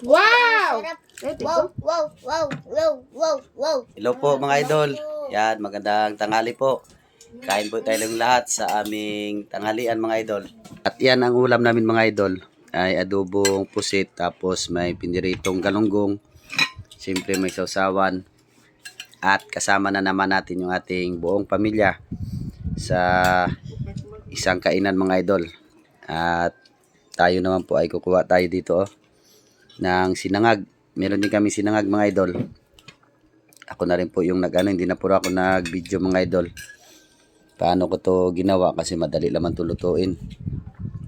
Wow! Wow, wow, wow, wow, wow. Hello po mga idol. Yan, magandang tanghali po. Kain po tayo ng lahat sa aming tanghalian mga idol. At yan ang ulam namin mga idol. Ay adobong pusit tapos may piniritong galunggong. Siyempre may sausawan. At kasama na naman natin yung ating buong pamilya sa isang kainan mga idol. At tayo naman po ay kukuha tayo dito oh, ng sinangag. Meron din kami sinangag mga idol ako na rin po yung nag ano, hindi na po ako nag-video mga idol. Paano ko to ginawa kasi madali naman to lutuin.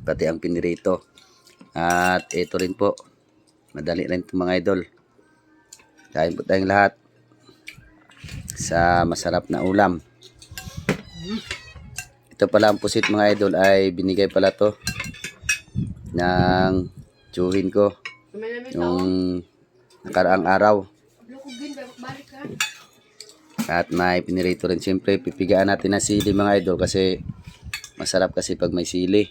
Pati ang pinirito. At ito rin po. Madali rin to mga idol. Kain po tayong lahat sa masarap na ulam. Ito pala ang pusit mga idol ay binigay pala to ng tsuhin ko yung nakaraang araw. At may pinirito rin siyempre, pipigaan natin ng sili mga idol kasi masarap kasi pag may sili.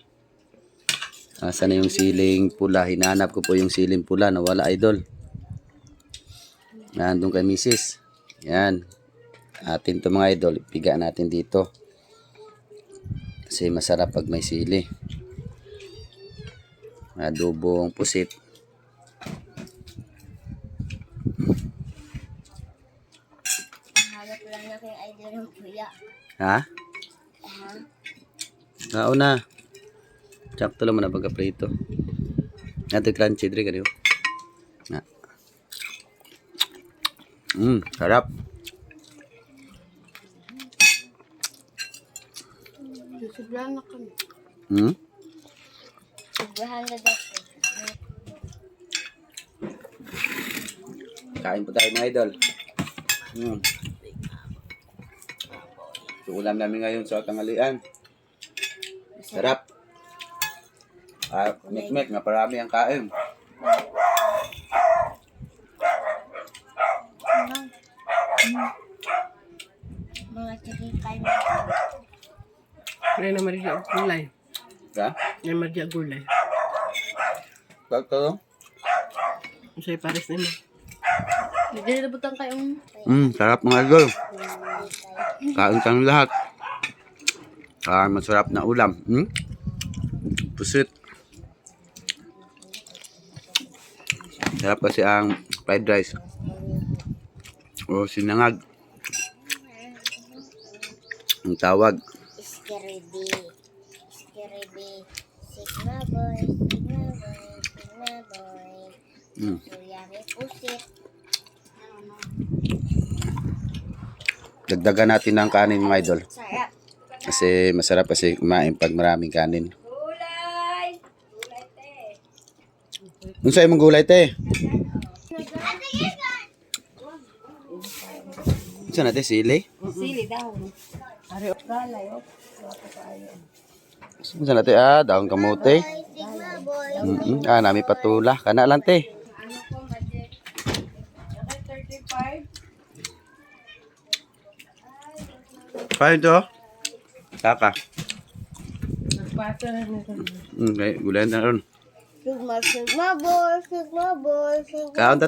Asa na yung siling pula? Hinahanap ko po yung siling pula na wala idol. Nandun kay misis. Yan. Atin to mga idol, ipigaan natin dito. Kasi masarap pag may sili. Adobong pusit. Hanap lang na kay idol ng kuya. Ha? Oo na. Lang mo na pagka-prito. Ito crunchy dre kaniyo. Na. Mm, sarap. Sobrang na kami. Mm. Sobrahan na po. Kain po tayo mga idol. Mm. Ulam namin ngayon sa tanghalian. Sarap. Ah, mek-mek, nga parami ang kain. Mga chikikay mo. Ngayon na marigya gulay. Ha? Ngayon marigya gulay. Bakto? Masaya pares na mo. Hindi na butang kayong... Mm, sarap mga idol. Kain kang lahat. Ah, masarap na ulam. Hmm? Pusit. Sarap kasi ang fried rice. O sinangag. Ang tawag. Skiribi. Skiribi. Sigma boy. Sigma boy. Sigma boy. Mm. Suyari pusit. Dagdagan natin ng kanin mga idol. Kasi masarap kasi kumain pag maraming kanin. Kung sa'yo mong gulay, te? Saan natin sili? Sili daw. Galay. Saan natin? Ah, daong kamote. Sigma boy. Mm Ah, nami patula. Kana lang, te. Paano to? Kaka. nagpata na nito. Okay, gulay na ron. Sigma, sigma boy. Sigma boy. Sigma Kaon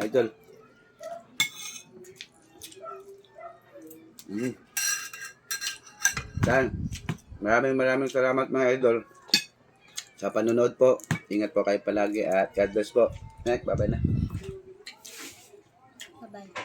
idol. Mm. Yan. Maraming maraming salamat mga idol. Sa panonood po. Ingat po kayo palagi at God bless po. Naik babay na. Babay.